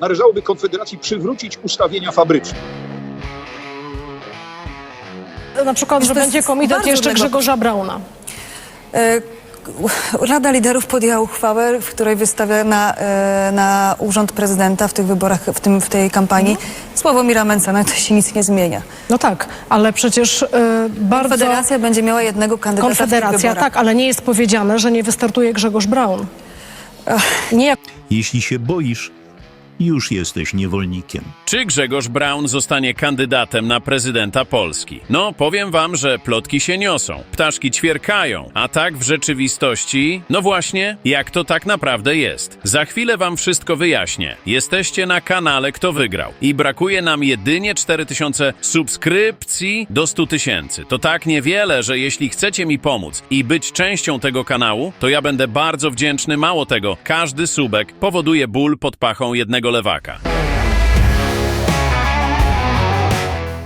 należałoby Konfederacji przywrócić ustawienia fabryczne. Na przykład, że będzie komitet jeszcze Grzegorza Brauna. E, Rada Liderów podjęła uchwałę, w której wystawia na, e, na urząd prezydenta w tych wyborach, w, tym, w tej kampanii Sławomira Mencena. To się nic nie zmienia. No tak, ale przecież y, bardzo... Federacja będzie miała jednego kandydata w tych Konfederacja, tak, ale nie jest powiedziane, że nie wystartuje Grzegorz Braun. Nie jak Jeśli się boisz, już jesteś niewolnikiem. Czy Grzegorz Braun zostanie kandydatem na prezydenta Polski? No, powiem wam, że plotki się niosą, ptaszki ćwierkają, a tak w rzeczywistości, no właśnie, jak to tak naprawdę jest. Za chwilę wam wszystko wyjaśnię. Jesteście na kanale Kto Wygrał i brakuje nam jedynie 4000 subskrypcji do 100 tysięcy. To tak niewiele, że jeśli chcecie mi pomóc i być częścią tego kanału, to ja będę bardzo wdzięczny. Mało tego, każdy subek powoduje ból pod pachą jednego lewaka.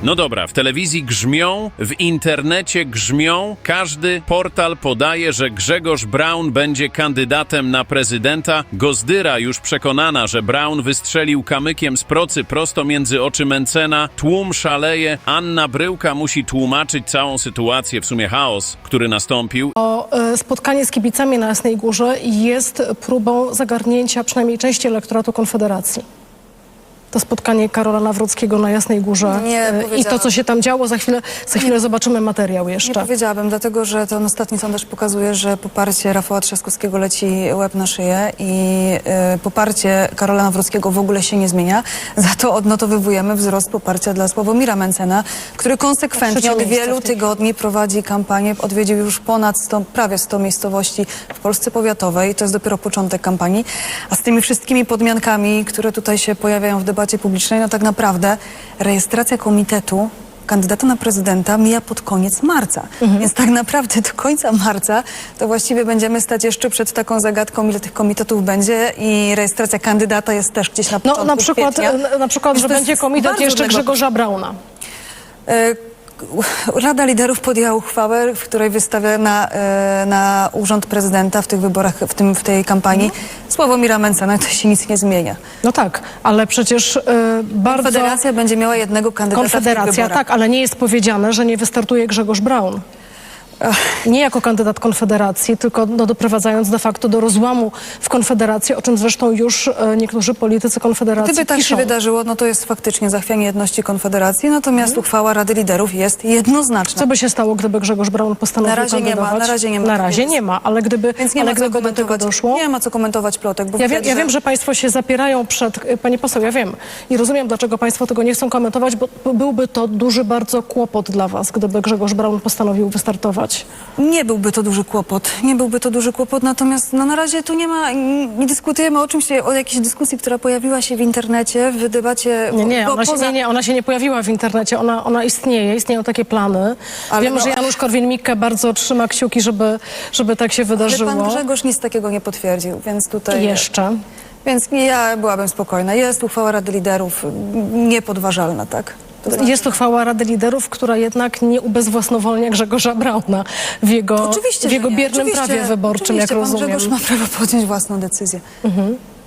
No dobra, w telewizji grzmią, w internecie grzmią, każdy portal podaje, że Grzegorz Braun będzie kandydatem na prezydenta. Gozdyra już przekonana, że Braun wystrzelił kamykiem z procy prosto między oczy Mencena. Tłum szaleje, Anna Bryłka musi tłumaczyć całą sytuację, w sumie chaos, który nastąpił. to y, spotkanie z kibicami na Jasnej Górze jest próbą zagarnięcia przynajmniej części elektoratu Konfederacji. To spotkanie Karola Nawrockiego na Jasnej Górze Nie y, i to, co się tam działo, za chwilę, za chwilę zobaczymy materiał Nie jeszcze. powiedziałabym, dlatego że ten ostatni sondaż pokazuje, że poparcie Rafała Trzaskowskiego leci łeb na szyję i y, poparcie Karola Nawrockiego w ogóle się nie zmienia. Za to odnotowywujemy wzrost poparcia dla Sławomira Mencena, który konsekwentnie od wielu tygodni prowadzi kampanię. Odwiedził już ponad 100, prawie 100 miejscowości w Polsce Powiatowej. To jest dopiero początek kampanii. A z tymi wszystkimi podmiankami, które tutaj się pojawiają w debacie publicznej, no tak naprawdę rejestracja komitetu kandydata na prezydenta mija pod koniec marca. Więc tak naprawdę do końca marca to właściwie będziemy stać jeszcze przed taką zagadką, ile tych komitetów będzie i rejestracja kandydata jest też gdzieś na No początku na przykład, kwietnia. na, przykład Więc że będzie komitet jeszcze Grzegorza Brauna. E, Rada Liderów podjęła uchwałę, w której wystawia na, e, na urząd prezydenta w tych wyborach, w, tym, w tej kampanii Sławomira Mencena. To się nic nie zmienia. No tak, ale przecież y, bardzo... Federacja będzie miała jednego kandydata Konfederacja, tak, ale nie jest powiedziane, że nie wystartuje Grzegorz Braun. Nie jako kandydat Konfederacji, tylko no, doprowadzając de facto do rozłamu w Konfederacji, o czym zresztą już e, niektórzy politycy Konfederacji Gdyby tak piszą. się wydarzyło, no to jest faktycznie zachwianie jedności Konfederacji, natomiast uchwała Rady Liderów jest jednoznaczna. Co by się stało, gdyby Grzegorz Braun postanowił Na razie nie ma, kandydować? na razie nie ma Na takiej razie nie ma, ale gdyby, Więc nie ale ma co gdyby do tego komentować, doszło... nie ma co komentować plotek, bo Ja wiem, widać, ja wiem, że Państwo się zapierają przed... Pani poseł, ja wiem. I rozumiem, dlaczego Państwo tego nie chcą komentować, bo byłby to duży bardzo kłopot dla Was, gdyby Grzegorz Braun postanowił wystartować. Nie byłby to duży kłopot. Nie byłby to duży kłopot, natomiast no, na razie tu nie ma, nie dyskutujemy o czymś, o jakiejś dyskusji, która pojawiła się w internecie, w debacie. Nie, nie, bo ona się, poza- nie, nie, ona się nie pojawiła w internecie, ona, ona istnieje, istnieją takie plany. Ale Wiem, no- że Janusz Korwin-Mikke bardzo trzyma kciuki, żeby, żeby tak się Ale wydarzyło. pan Grzegorz nic takiego nie potwierdził, więc tutaj... Jeszcze. Więc ja byłabym spokojna. Jest uchwała Rady Liderów, niepodważalna, tak? To znaczy- Jest uchwała Rady Liderów, która jednak nie ubezwłasnowolnia Grzegorza Brauna w jego, Oczywiście, w jego biernym prawie wyborczym, jak oczywiście, pan rozumiem. Grzegorz ma prawo podjąć własną decyzję.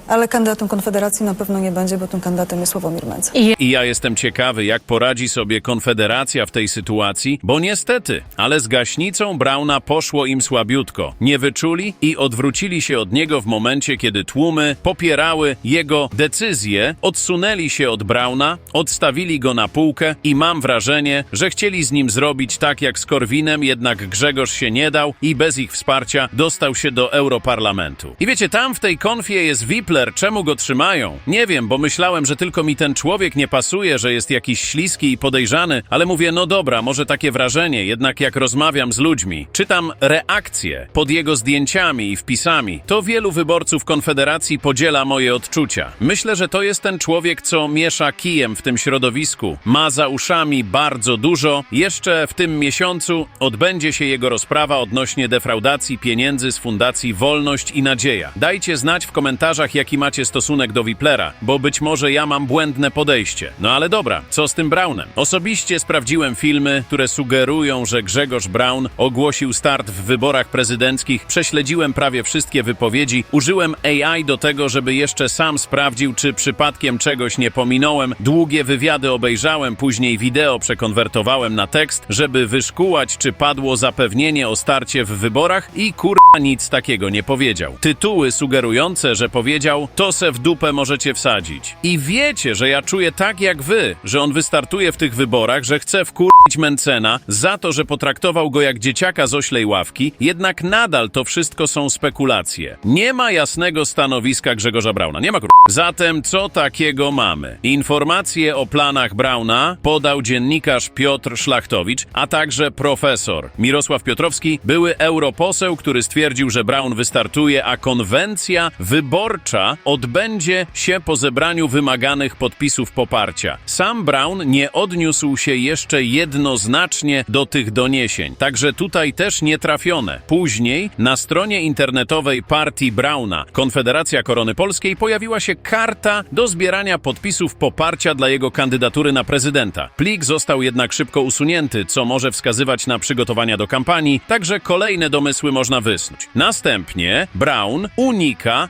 Ale kandydatem Konfederacji na pewno nie będzie, bo tym kandydatem jest Sławomir Mencen. I ja jestem ciekawy, jak poradzi sobie Konfederacja w tej sytuacji, bo niestety, ale z gaśnicą Brauna poszło im słabiutko. Nie wyczuli i odwrócili się od niego w momencie, kiedy tłumy popierały jego decyzje, odsunęli się od Brauna, odstawili go na półkę i mam wrażenie, że chcieli z nim zrobić tak jak z Korwinem, jednak Grzegorz się nie dał i bez ich wsparcia dostał się do Europarlamentu. I wiecie, tam w tej konfie jest Wipler, czemu go trzymają? Nie wiem, bo myślałem, że tylko mi ten człowiek nie pasuje, że jest jakiś śliski i podejrzany, ale mówię, no dobra, może takie wrażenie, jednak jak rozmawiam z ludźmi, czytam reakcje pod jego zdjęciami i wpisami, to wielu wyborców Konfederacji podziela moje odczucia. Myślę, że to jest ten człowiek, co miesza kijem w tym środowisku. Ma za uszami bardzo dużo. Jeszcze w tym miesiącu odbędzie się jego rozprawa odnośnie defraudacji pieniędzy z Fundacji Wolność i Nadzieja. Dajcie znać w komentarzach, jakie jaki macie stosunek do Wiplera, bo być może ja mam błędne podejście. No ale dobra, co z tym Brownem? Osobiście sprawdziłem filmy, które sugerują, że Grzegorz Braun ogłosił start w wyborach prezydenckich, prześledziłem prawie wszystkie wypowiedzi, użyłem AI do tego, żeby jeszcze sam sprawdził, czy przypadkiem czegoś nie pominąłem, długie wywiady obejrzałem, później wideo przekonwertowałem na tekst, żeby wyszkułać, czy padło zapewnienie o starcie w wyborach i kurwa nic takiego nie powiedział. Tytuły sugerujące, że powiedział, to se w dupę możecie wsadzić. I wiecie, że ja czuję tak jak wy, że on wystartuje w tych wyborach, że chce wkurwić Mencena za to, że potraktował go jak dzieciaka z oślej ławki, jednak nadal to wszystko są spekulacje. Nie ma jasnego stanowiska Grzegorza Brauna. Nie ma kur... Zatem co takiego mamy? Informacje o planach Brauna podał dziennikarz Piotr Szlachtowicz, a także profesor Mirosław Piotrowski, były europoseł, który stwierdził, że Braun wystartuje, a konwencja wyborcza odbędzie się po zebraniu wymaganych podpisów poparcia. Sam Braun nie odniósł się jeszcze jednoznacznie do tych doniesień, także tutaj też nie trafione. Później na stronie internetowej partii Brauna, Konfederacja Korony Polskiej, pojawiła się karta do zbierania podpisów poparcia dla jego kandydatury na prezydenta. Plik został jednak szybko usunięty, co może wskazywać na przygotowania do kampanii, także kolejne domysły można wysnuć. Następnie Brown unika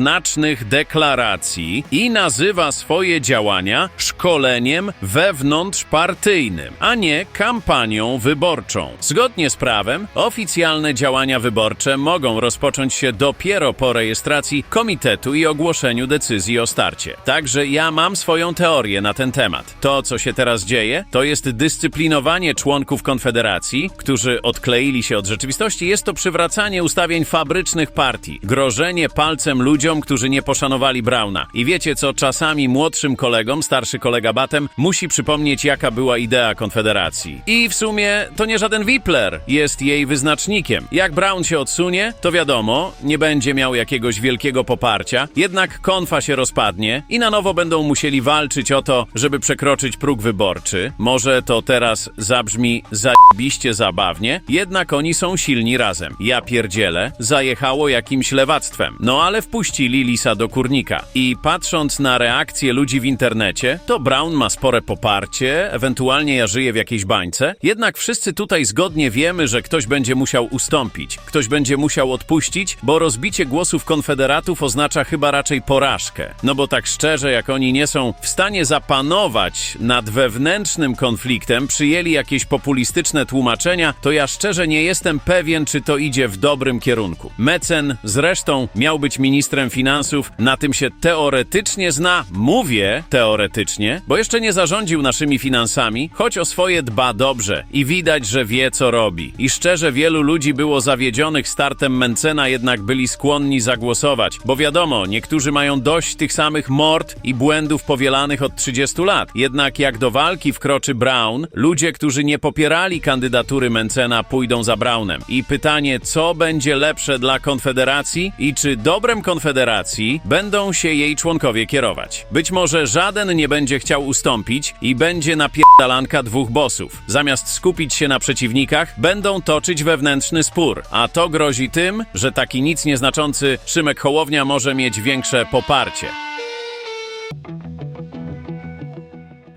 jednoznacznych deklaracji i nazywa swoje działania szkoleniem wewnątrzpartyjnym, a nie kampanią wyborczą. Zgodnie z prawem, oficjalne działania wyborcze mogą rozpocząć się dopiero po rejestracji komitetu i ogłoszeniu decyzji o starcie. Także ja mam swoją teorię na ten temat. To, co się teraz dzieje, to jest dyscyplinowanie członków Konfederacji, którzy odkleili się od rzeczywistości. Jest to przywracanie ustawień fabrycznych partii, grożenie palcem ludziom, którzy nie poszanowali Brauna. I wiecie co, czasami młodszym kolegom, starszy kolega Batem, musi przypomnieć, jaka była idea Konfederacji. I w sumie to nie żaden Wipler jest jej wyznacznikiem. Jak Brown się odsunie, to wiadomo, nie będzie miał jakiegoś wielkiego poparcia, jednak konfa się rozpadnie i na nowo będą musieli walczyć o to, żeby przekroczyć próg wyborczy. Może to teraz zabrzmi zajebiście zabawnie, jednak oni są silni razem. Ja pierdzielę, zajechało jakimś lewactwem. No ale wpuścili lisa do kurnika. I patrząc na reakcje ludzi w internecie, to Brown ma spore poparcie, ewentualnie ja żyję w jakiejś bańce, jednak wszyscy tutaj zgodnie wiemy, że ktoś będzie musiał ustąpić, ktoś będzie musiał odpuścić, bo rozbicie głosów konfederatów oznacza chyba raczej porażkę. No bo tak szczerze, jak oni nie są w stanie zapanować nad wewnętrznym konfliktem, przyjęli jakieś populistyczne tłumaczenia, to ja szczerze nie jestem pewien, czy to idzie w dobrym kierunku. Mecen zresztą miał być ministrem finansów, na tym się teoretycznie zna, mówię teoretycznie, bo jeszcze nie zarządził naszymi finansami, choć o swoje dba dobrze i widać, że wie co robi. I szczerze wielu ludzi było zawiedzionych startem Mencena, jednak byli skłonni zagłosować, bo wiadomo, niektórzy mają dość tych samych mord i błędów powielanych od 30 lat. Jednak jak do walki wkroczy Brown, ludzie, którzy nie popierali kandydatury Mencena, pójdą za Brownem. I pytanie, co będzie lepsze dla Konfederacji i czy dobrem Konfederacji będą się jej członkowie kierować. Być może żaden nie będzie chciał ustąpić i będzie napierdalanka dwóch bossów. Zamiast skupić się na przeciwnikach, będą toczyć wewnętrzny spór, a to grozi tym, że taki nic nieznaczący Szymek Hołownia może mieć większe poparcie.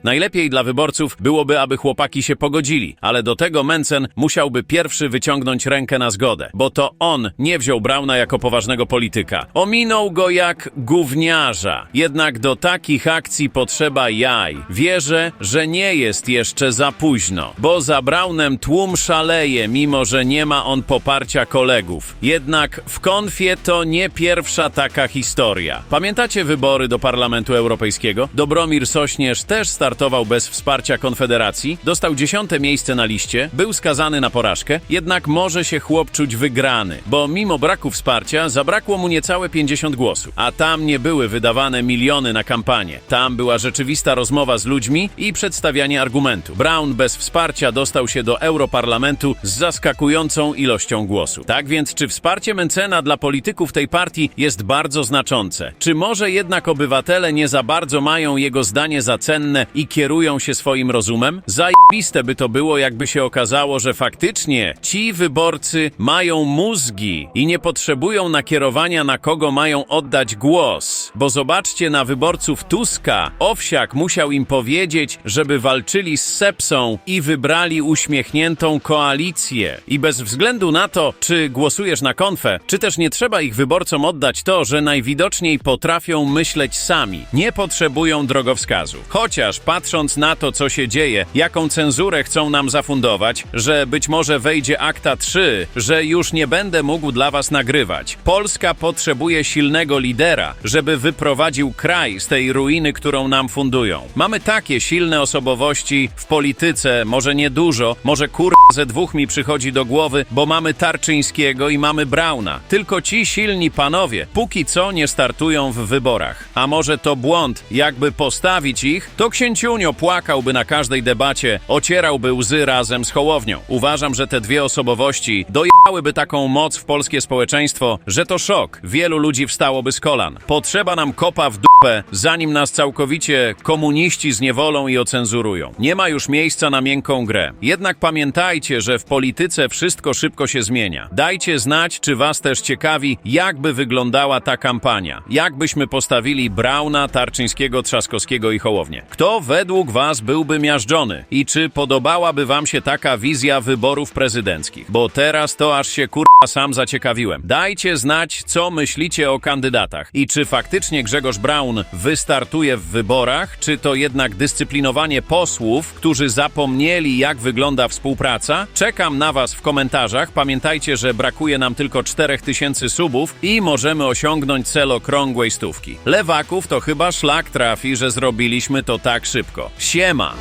Najlepiej dla wyborców byłoby, aby chłopaki się pogodzili, ale do tego Mencen musiałby pierwszy wyciągnąć rękę na zgodę, bo to on nie wziął Brauna jako poważnego polityka. Ominął go jak gówniarza. Jednak do takich akcji potrzeba jaj. Wierzę, że nie jest jeszcze za późno, bo za Braunem tłum szaleje, mimo że nie ma on poparcia kolegów. Jednak w konfie to nie pierwsza taka historia. Pamiętacie wybory do Parlamentu Europejskiego? Dobromir Sośnierz też startował bez wsparcia Konfederacji, dostał dziesiąte miejsce na liście, był skazany na porażkę, jednak może się chłop czuć wygrany, bo mimo braku wsparcia zabrakło mu niecałe 50 głosów. A tam nie były wydawane miliony na kampanię. Tam była rzeczywista rozmowa z ludźmi i przedstawianie argumentu. Brown bez wsparcia dostał się do Europarlamentu z zaskakującą ilością głosów. Tak więc, czy wsparcie Mencena dla polityków tej partii jest bardzo znaczące? Czy może jednak obywatele nie za bardzo mają jego zdanie za cenne i i kierują się swoim rozumem? Zajebiste by to było, jakby się okazało, że faktycznie ci wyborcy mają mózgi i nie potrzebują nakierowania na kogo mają oddać głos. Bo zobaczcie na wyborców Tuska. Owsiak musiał im powiedzieć, żeby walczyli z sepsą i wybrali uśmiechniętą koalicję. I bez względu na to, czy głosujesz na konfę, czy też nie trzeba ich wyborcom oddać to, że najwidoczniej potrafią myśleć sami. Nie potrzebują drogowskazu. Chociaż patrząc na to, co się dzieje, jaką cenzurę chcą nam zafundować, że być może wejdzie akta 3, że już nie będę mógł dla was nagrywać. Polska potrzebuje silnego lidera, żeby wyprowadził kraj z tej ruiny, którą nam fundują. Mamy takie silne osobowości w polityce, może nie dużo, może kur ze dwóch mi przychodzi do głowy, bo mamy Tarczyńskiego i mamy Brauna. Tylko ci silni panowie póki co nie startują w wyborach. A może to błąd, jakby postawić ich, to księciunio płakałby na każdej debacie, ocierałby łzy razem z Hołownią. Uważam, że te dwie osobowości dojechałyby taką moc w polskie społeczeństwo, że to szok. Wielu ludzi wstałoby z kolan. Potrzeba nam kopa w dupę, zanim nas całkowicie komuniści zniewolą i ocenzurują. Nie ma już miejsca na miękką grę. Jednak pamiętajcie, że w polityce wszystko szybko się zmienia. Dajcie znać, czy was też ciekawi, jakby wyglądała ta kampania. Jakbyśmy postawili Brauna, Tarczyńskiego, Trzaskowskiego i Hołownię. Kto według was byłby miażdżony? I czy podobałaby wam się taka wizja wyborów prezydenckich? Bo teraz to aż się kurwa sam zaciekawiłem. Dajcie znać, co myślicie o kandydatach. I czy faktycznie Grzegorz Braun wystartuje w wyborach, czy to jednak dyscyplinowanie posłów, którzy zapomnieli, jak wygląda współpraca? Czekam na was w komentarzach. Pamiętajcie, że brakuje nam tylko 4000 subów i możemy osiągnąć cel okrągłej stówki. Lewaków to chyba szlak trafi, że zrobiliśmy to tak szybko. Siema!